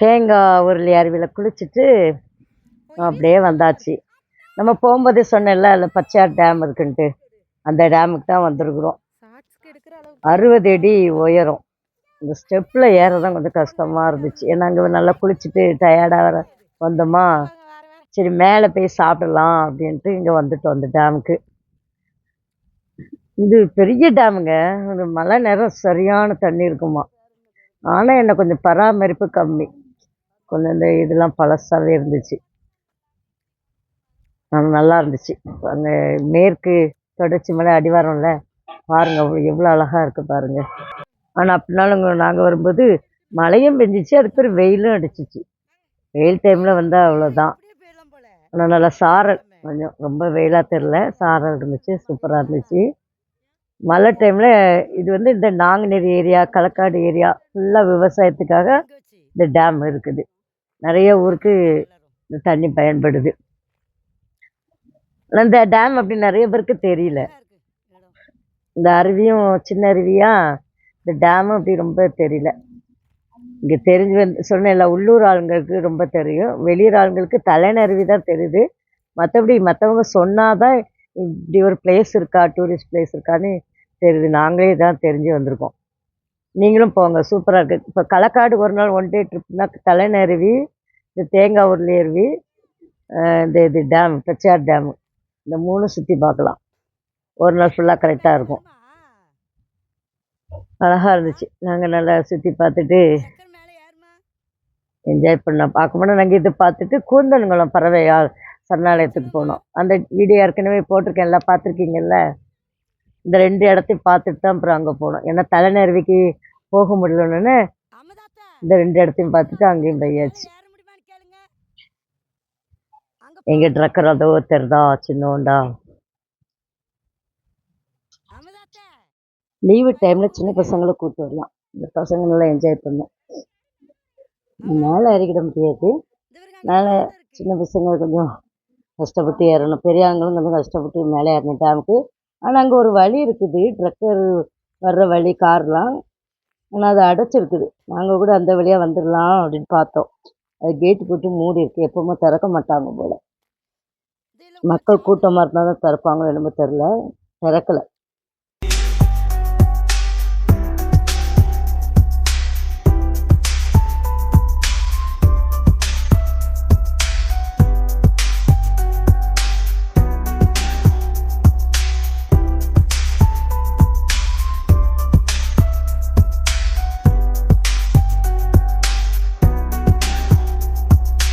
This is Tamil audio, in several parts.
தேங்காய் உருளி அருவியில் குளிச்சுட்டு அப்படியே வந்தாச்சு. நம்ம போகும்போதே சொன்னேன்ல அதில் பச்சையார் டேம் இருக்குன்ட்டு. அந்த டேமுக்கு தான் வந்திருக்குறோம். அறுபது அடி உயரம். இந்த ஸ்டெப்பில் ஏறதான் கொஞ்சம் கஷ்டமாக இருந்துச்சு. ஏன்னா அங்கே நல்லா குளிச்சுட்டு டயர்டாக வர வந்தோமா? சரி மேலே போய் சாப்பிடலாம் அப்படின்ட்டு இங்கே வந்துட்டோம் அந்த டேமுக்கு இது பெரிய டேமுங்க மழை நேரம் சரியான தண்ணி இருக்குமா? ஆனால் என்ன கொஞ்சம் பராமரிப்பு கம்மி. கொஞ்சம் இந்த இதெல்லாம் பழசாகவே இருந்துச்சு. நல்லா இருந்துச்சு. அங்கே மேற்கு தொடர்ச்சி மலை அடிவாரம்ல பாருங்க அவ்வளோ எவ்வளோ அழகா இருக்கு பாருங்க. ஆனால் அப்படினாலும் நாங்கள் வரும்போது மழையும் பெஞ்சிச்சு அதுக்கு பேர் வெயிலும் அடிச்சிச்சு. வெயில் டைமில் வந்தால் அவ்வளோதான். ஆனால் நல்லா சாரல் கொஞ்சம் ரொம்ப வெயிலாக தெரில சாரல் இருந்துச்சு சூப்பராக இருந்துச்சு. மழை டைமில் இது வந்து இந்த நாங்குநேரி ஏரியா களக்காடு ஏரியா ஃபுல்லாக விவசாயத்துக்காக இந்த டேம் இருக்குது. நிறைய ஊருக்கு இந்த தண்ணி பயன்படுது. இந்த டேம் அப்படி நிறைய பேருக்கு தெரியல. இந்த அருவியும் சின்ன அருவியா? இந்த டேமும் அப்படி ரொம்ப தெரியல. இங்கே தெரிஞ்சு வந்து சொன்னேன்ல உள்ளூர் ஆளுங்களுக்கு ரொம்ப தெரியும். வெளியூர் ஆளுங்களுக்கு தலைநருவி தான் தெரியுது. மற்றபடி மற்றவங்க சொன்னாதான் இப்படி ஒரு பிளேஸ் இருக்கா டூரிஸ்ட் பிளேஸ் இருக்கான்னு தெரியுது. நாங்களே தான் தெரிஞ்சு வந்திருக்கோம். நீங்களும் போங்க சூப்பராக இருக்குது இப்போ களக்காடு ஒரு நாள் ஒன் டே ட்ரிப்னா தலைநருவி அருவி இந்த தேங்காய் உருளி அருவி இந்த இது டேம் பெச்சார் டேமு இந்த மூணும் சுற்றி பார்க்கலாம் ஒரு நாள் ஃபுல்லாக கரெக்டாக இருக்கும். அழகாக இருந்துச்சு. நாங்கள் நல்லா சுற்றி பார்த்துட்டு என்ஜாய் பண்ணோம். பார்க்கும்போது நாங்கள் இது பார்த்துட்டு கூந்தன்குளம் பறவையால் சரணாலயத்துக்கு போனோம். அந்த வீடியோ ஏற்கனவே போட்டிருக்கேன் எல்லாம் பார்த்துருக்கீங்கல்ல? இந்த ரெண்டு இடத்தையும் பார்த்துட்டு தான் அப்புறம் அங்கே போனோம். ஏன்னா தலைநருவிக்கு போக முடியலன்னு இந்த ரெண்டு இடத்தையும் பார்த்துட்டு அங்கேயும் போயாச்சு. எங்க எங்கே ட்ரக்கர் அதோ தெரிதா சின்னோண்டா லீவு டைமில் சின்ன பசங்களை கூப்பிட்டு வரலாம். இந்த பசங்க நல்லா என்ஜாய் பண்ணேன் மேலே ஏறிக்கிட முடியாது. மேலே சின்ன பசங்க கொஞ்சம் கஷ்டப்பட்டு ஏறணும். பெரியவங்களும் கொஞ்சம் கஷ்டப்பட்டு மேலே ஏறணும் டேமுக்கு. ஆனால் அங்கே ஒரு வழி இருக்குது. ட்ரக்கர் வர்ற வழி கார்லாம் ஆனால் அது அடைச்சிருக்குது. நாங்கள் கூட அந்த வழியாக வந்துடலாம் அப்படின்னு பார்த்தோம். அது கேட்டு போட்டு மூடி இருக்கு. எப்பவுமே திறக்க மாட்டாங்க போல. மக்கள் கூட்டமாக இருந்தால் தான் திறப்பாங்களோ என்னமோ தெரில திறக்கல.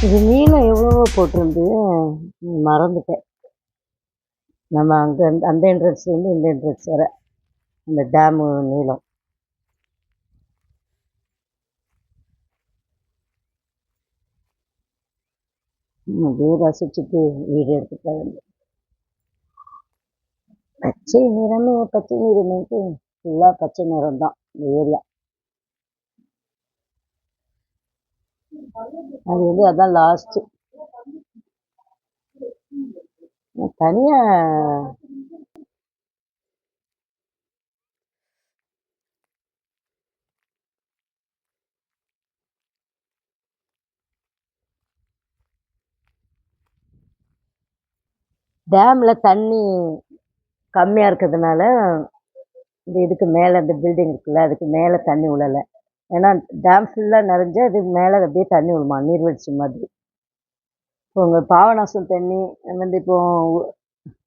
இது நீளம் எவ்வளவோ போட்டிருந்து மறந்துட்டேன். நம்ம அங்கே அந்த என்ட்ரன்ஸ்லேருந்து இந்த என்ட்ரன்ஸ் வர. அந்த டேமு நீளம். ம், அப்படியே ரசிச்சுட்டு வீடு எடுத்துட்டு பச்சை நிறமே பச்சை நிறமேட்டு ஃபுல்லாக பச்சை நிறம் தான் இந்த ஏரியா அது வந்து அதான் லாஸ்ட்டு தனியாக டேமில் தண்ணி கம்மியாக இருக்கிறதுனால இந்த இதுக்கு மேலே இந்த பில்டிங் இருக்குல்ல அதுக்கு மேலே தண்ணி விழல ஏன்னா டேம் ஃபுல்லாக நிறைஞ்சு அது மேலே அப்படியே தண்ணி விழுமா நீர்வீழ்ச்சி மாதிரி. இப்போ உங்கள் பாபநாசம் தண்ணி வந்து இப்போ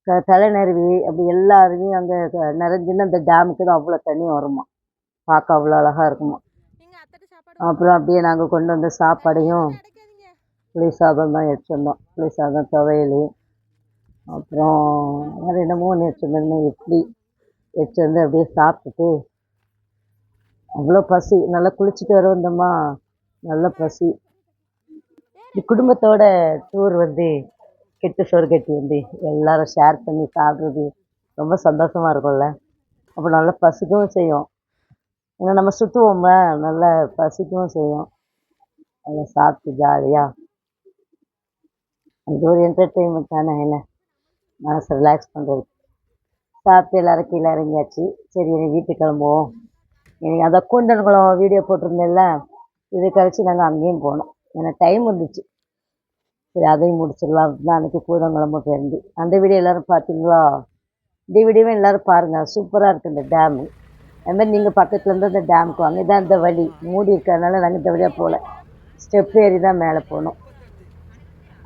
க தலைநருவி அப்படி எல்லா அருவியும் அங்கே நிறைஞ்சுன்னா அந்த டேமுக்கு தான் அவ்வளோ தண்ணி வருமா? பார்க்க அவ்வளோ அழகாக இருக்குமா? அப்புறம் அப்படியே நாங்கள் கொண்டு வந்த சாப்பாடையும் புளி சாதம் தான் வந்தோம் புளி சாதம் துவையல் அப்புறம் வேறு என்னமோ ஒன்று வந்திருந்தேன் இட்லி. எடுத்து வந்து அப்படியே சாப்பிட்டுட்டு அவ்வளோ பசி. நல்லா குளிச்சுட்டு வர வந்தோமா நல்ல பசி. இந்த குடும்பத்தோட டூர் வந்து கெட்டு சோறு கட்டி வந்து எல்லாரும் ஷேர் பண்ணி சாப்பிட்றது ரொம்ப சந்தோஷமாக இருக்கும்ல. அப்போ நல்லா பசிக்கவும் செய்யும். ஏன்னா நம்ம சுற்றுவோம்ல நல்லா பசிக்கவும் செய்யும். நல்லா சாப்பிட்டு ஜாலியாக அது ஒரு என்டர்டெயின்மெண்ட் தானே என்ன? மனசை ரிலாக்ஸ் பண்ணுறது சாப்பிட்டு எல்லாரும் கீழே இறங்கியாச்சு. சரி எனக்கு வீட்டுக்கு கிளம்புவோம். அதை கூந்தன்குளம் வீடியோ போட்டிருந்தேன்ல இதை கழிச்சு நாங்கள் அங்கேயும் போனோம். ஏன்னா டைம் வந்துச்சு சரி அதையும் முடிச்சிடலாம். அப்படின்னு அன்றைக்கி கூதங்குழம்பு பேருந்து அந்த வீடியோ எல்லோரும் பார்த்தீங்களா இந்த வீடியோவும் எல்லோரும் பாருங்கள் சூப்பராக இருக்குது இந்த டேமு அதுமாதிரி நீங்கள் பக்கத்தில் இருந்து அந்த டேமுக்கு வாங்க. இதான் இந்த வழி. மூடி இருக்கிறதுனால நாங்கள் இந்த வழியாக போகல. ஸ்டெப் ஏறி தான் மேலே போனோம்.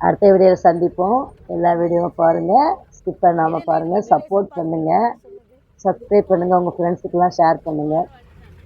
அடுத்த வீடியோவில் சந்திப்போம். எல்லா வீடியோவும் பாருங்கள் ஸ்கிப் பண்ணாமல் பாருங்கள் சப்போர்ட் பண்ணுங்கள் சப்ஸ்கிரைப் பண்ணுங்கள் உங்கள் ஃப்ரெண்ட்ஸுக்கெல்லாம் ஷேர் பண்ணுங்கள்